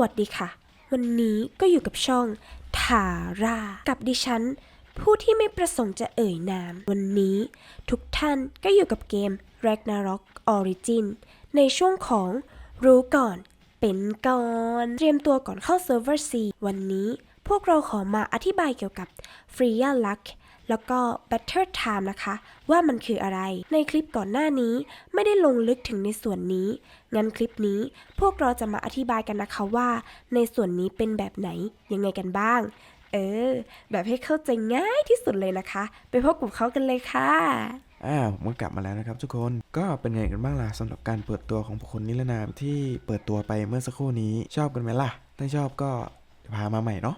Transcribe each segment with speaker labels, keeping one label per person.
Speaker 1: วัสดีค่ะ วันนี้ก็อยู่กับช่องทารากับดิฉัน ผู้ที่ไม่ประสงค์จะเอ่ยนาม วันนี้ทุกท่านก็อยู่กับเกม Ragnarok Origin ในช่วงของรู้ก่อนเป็นก่อน เตรียมตัวก่อนเข้าเซิร์ฟเวอร์ C วันนี้พวกเราขอมาอธิบายเกี่ยวกับ Freya Luck แล้วก็ Battle Time นะคะ ว่ามันคืออะไร ในคลิปก่อนหน้านี้ไม่ได้ลงลึกถึงในส่วนนี้ งั้นคลิปนี้พวกเราจะมาอธิบายกันนะคะว่า ในส่วนนี้เป็นแบบไหนยังไงกันบ้าง เออ แบบให้เข้าใจง่ายที่สุดเลยนะคะ ไปพบกับเขากันเลยค่ะ
Speaker 2: อ่าผมก็กลับมาแล้วนะครับทุกคนก็เป็นไงกันบ้างล่ะสำหรับการเปิดตัวของบุคคลนิรนามที่เปิดตัวไปเมื่อสักครู่นี้ชอบกันไหมล่ะ ถ้าชอบก็พามาใหม่เนาะ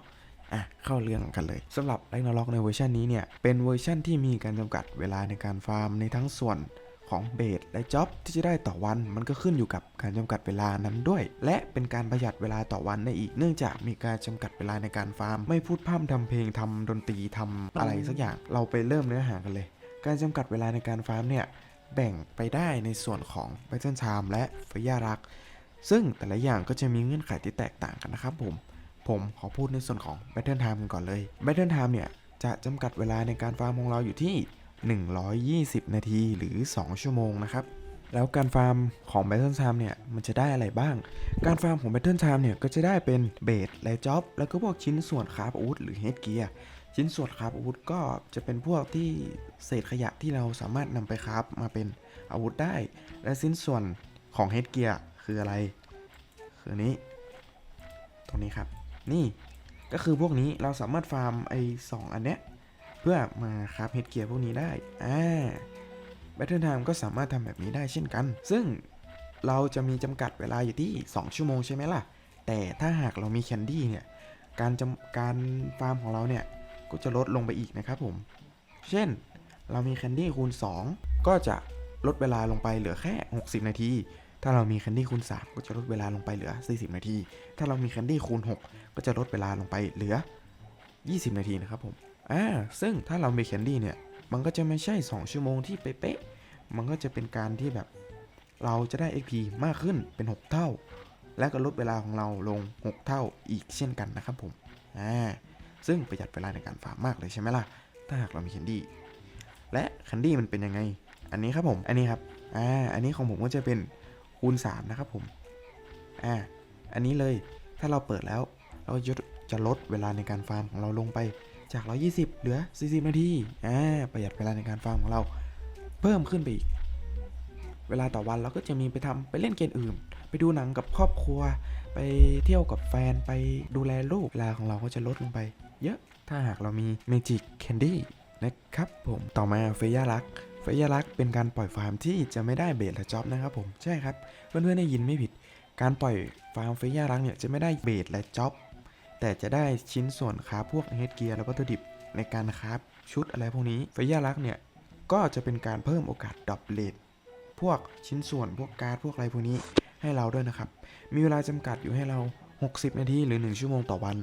Speaker 2: อะเข้าเรื่องกันเลยสำหรับ r a g n a r o k ในเวอร์ชันนี้เนี่ย เป็นเวอร์ชันที่มีการจำกัดเวลาในการฟาร์มในทั้งส่วนของเบสและจ็อบที่จะได้ต่อวันมันก็ขึ้นอยู่กับการจำกัดเวลานั้นด้วย และเป็นการประหยัดเวลาต่อวันได้อีกเนื่องจากมีการจำกัดเวลาในการฟาร์ม ไม่พูดพร่ำทำเพลงทำดนตรีทำอะไรสักอย่างเราไปเริ่มเนื้อหากันเลย การจำกัดเวลาในการฟาร์มเนี่ยแบ่งไปได้ในส่วนของ Battle Time และฟยารัก ซึ่งแต่ละอย่างก็จะมีเงื่อนไขที่แตกต่างกันนะครับผม ผมขอพูดในส่วนของ Battle Time กันก่อนเลย Battle Time เนี่ย จะจำกัดเวลาในการฟาร์มของเราอยู่ที่ 120 นาทีหรือ 2 ชั่วโมงนะครับ แล้วการฟาร์มของ Battle Time เนี่ย มันจะได้อะไรบ้าง การฟาร์มของ Battle Time เนี่ย ก็จะได้เป็นเบสและจ็อบ แล้วก็พวกชิ้นส่วนคราฟอาวุธหรือ Head Gear ชิ้นส่วนคราฟอาวุธก็จะเป็นพวกที่เศษขยะที่เราสามารถนำไปคราฟมาเป็นอาวุธได้ และชิ้นส่วนของ Head Gear คืออะไร คือนี้ ตรงนี้ครับ นี่ก็คือพวกนี้เราสามารถฟาร์มไอ้สองอันเนี้ยเพื่อมาคราฟ Head Gear พวกนี้ได้อ่า Battle Time ก็สามารถทำแบบนี้ได้เช่นกัน ซึ่งเราจะมีจำกัดเวลาอยู่ที่ 2 ชั่วโมงใช่ไหมล่ะ แต่ถ้าหากเรามีแคนดี้เนี่ย การจำการฟาร์มของเราเนี่ย ก็จะลดลงไปอีกนะครับผม เช่น เรามีแคนดี้คูณ 2 ก็จะลดเวลาลงไปเหลือแค่ 60 นาที ถ้าเรามีแคนดี้คูณ 3 ก็จะลดเวลาลงไปเหลือ 40 นาที ถ้าเรามีแคนดี้คูณ 6 ก็จะลดเวลาลงไปเหลือ 20 นาทีนะครับผม อ่า ซึ่งถ้าเรามีแคนดี้เนี่ย มันก็จะไม่ใช่ 2 ชั่วโมงที่เป๊ะๆ มันก็จะเป็นการที่แบบ เราจะได้ XP มากขึ้นเป็น 6 เท่า และก็ลดเวลาของเราลง 6 เท่าอีกเช่นกันนะครับผม อ่า ซึ่งประหยัดเวลาในการฟาร์มมากเลยใช่ไหมล่ะ ถ้าหากเรามีแคนดี้ และแคนดี้มันเป็นยังไง อันนี้ครับผม อันนี้ครับ อ่า อันนี้ของผมก็จะเป็น คูณ 3 นะครับผม อ่า อันนี้เลย ถ้าเราเปิดแล้ว เราจะจะลดเวลาในการฟาร์มของเราลงไปจาก 120 เหลือ 40 นาที อ่า ประหยัดเวลาในการฟาร์มของเรา เพิ่มขึ้นไปอีก เวลาต่อวันเราก็จะมีไปทำไปเล่นเกมอื่น ไปดูหนังกับครอบครัว ไปเที่ยวกับแฟน ไปดูแลลูก เวลาของเราก็จะลดลงไป เยอะ ถ้าหากเรามี Magic Candy นะครับผม ต่อมาเฟย่ารัก เฟย่ารักเป็นการปล่อยฟาร์มที่จะไม่ได้เบสและจ็อบนะครับผมใช่ครับเพื่อนๆได้ยินไม่ผิด การปล่อยฟาร์มเฟย่ารักเนี่ยจะไม่ได้เบสและจ็อบแต่จะได้ชิ้นส่วนคราพวกเฮดเกียร์แล้วก็วัตถุดิบในการคราฟชุดอะไรพวกนี้เฟย่ารักเนี่ยก็จะเป็นการเพิ่มโอกาสดรอปเลทพวกชิ้นส่วนพวกการ์ดพวกอะไรพวกนี้ให้เราด้วยนะครับ มีเวลาจำกัดอยู่ให้เรา 60 นาทีหรือ 1 ชั่วโมงต่อวัน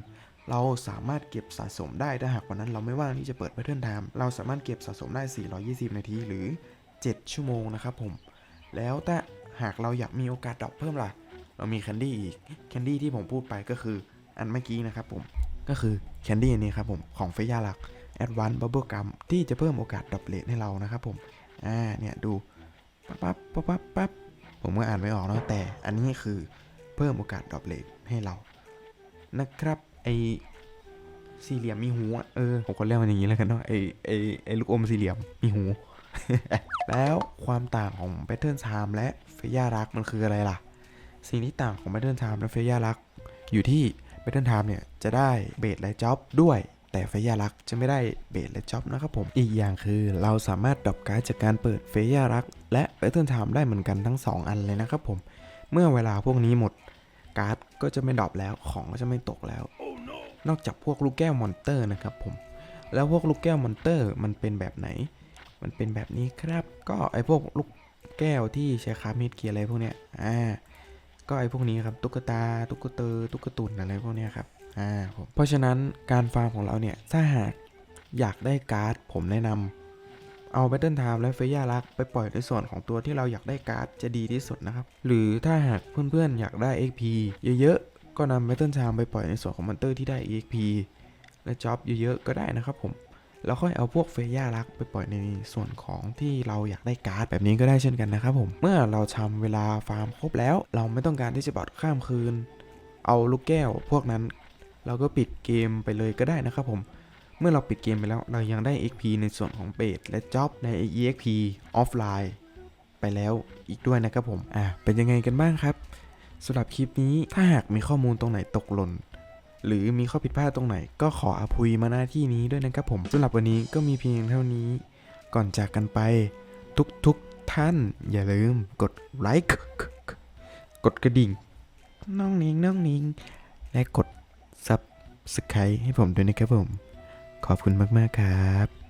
Speaker 2: เราสามารถเก็บสะสมได้ถ้าหากวันนั้นเราไม่ว่างที่จะเปิด Battle Time เราสามารถเก็บสะสมได้ 420 นาทีหรือ 7 ชั่วโมงนะครับผม แล้วถ้าหากเราอยากมีโอกาสดรอปเพิ่มล่ะ เรามีแคนดี้อีกแคนดี้ที่ผมพูดไปก็คืออันเมื่อกี้นะครับผม ก็คือแคนดี้อันนี้ครับผม ของเฟย่าลัก Advanced Bubble Gum ที่จะเพิ่มโอกาสดรอปเลทให้เรานะครับผมอ่าเนี่ยดูปั๊บปั๊บปั๊บปั๊บปั๊บผมก็อ่านไม่ออกเนาะแต่อันนี้คือเพิ่มโอกาสดรอปเลทให้เรานะครับ ไอสี่เหลี่ยมมีหูเออผมก็เรียกมันอย่างนี้แล้วกันเนาะไอไอไอลูกอมสี่เหลี่ยมมีหู แล้วความต่างของ Pattern Time และเฟย่ารักมันคืออะไรล่ะ สิ่งที่ต่างของ Pattern Time และเฟย่ารักอยู่ที่ Battle Time เนี่ยจะได้เบสและจ็อบด้วยแต่เฟย่ารักจะไม่ได้เบสและจ็อบนะครับผม อีกอย่างคือเราสามารถดรอปการ์ดจากการเปิดเฟย่ารัก และ Battle Time ได้เหมือนกันทั้ง 2 อันเลยนะครับผม เมื่อเวลาพวกนี้หมดการ์ดก็จะไม่ดรอปแล้วของก็จะไม่ตกแล้ว นอกจากพวกลูกแก้วมอนเตอร์นะครับผม แล้วพวกลูกแก้วมอนเตอร์มันเป็นแบบไหน มันเป็นแบบนี้ครับ ก็ไอพวกลูกแก้วที่ใช้คาร์มิดเกียอะไรพวกเนี้ย อ่า ก็ไอพวกนี้ครับตุ๊กตา ตุ๊กเตอตุ๊กตุนอะไรพวกเนี้ยครับ อ่าผมเพราะฉะนั้นการฟาร์มของเราเนี่ย ถ้าหากอยากได้การ์ดผมแนะนำเอา Battle Time และเฟย่ารักไปปล่อยในส่วนของตัวที่เราอยากได้การ์ดจะดีที่สุดนะครับ หรือถ้าหากเพื่อนๆอยากได้ XP เยอะ ก็นำ Battle Charm ไปปล่อยในส่วนของมอนเตอร์ที่ได้ EXP และจ็อบเยอะๆก็ได้นะครับผมแล้วค่อยเอาพวกเฟย่ารักไปปล่อยในส่วนของที่เราอยากได้การ์ดแบบนี้ก็ได้เช่นกันนะครับผม เมื่อเราทำเวลาฟาร์มครบแล้ว เราไม่ต้องการที่จะบอดข้ามคืน เอาลูกแก้วพวกนั้น เราก็ปิดเกมไปเลยก็ได้นะครับผม เมื่อเราปิดเกมไปแล้วเรายังได้ XP ในส่วนของเบสและจ็อบใน EXP ออฟไลน์ไปแล้วอีกด้วยนะครับผม อะเป็นยังไงกันบ้างครับ สำหรับคลิปนี้ถ้าหากมีข้อมูลตรงไหนตกหล่น หรือมีข้อผิดพลาดตรงไหน ก็ขออภัยมาหน้าที่นี้ด้วยนะครับผมสำหรับวันนี้ก็มีเพียงเท่านี้ ก่อนจากกันไป ทุกทุกๆท่าน อย่าลืมกดไลค์กดกระดิ่งน้องนิงน้องนิง และกด Subscribe ให้ผมด้วยนะครับผม ขอบคุณมาก ๆ ครับ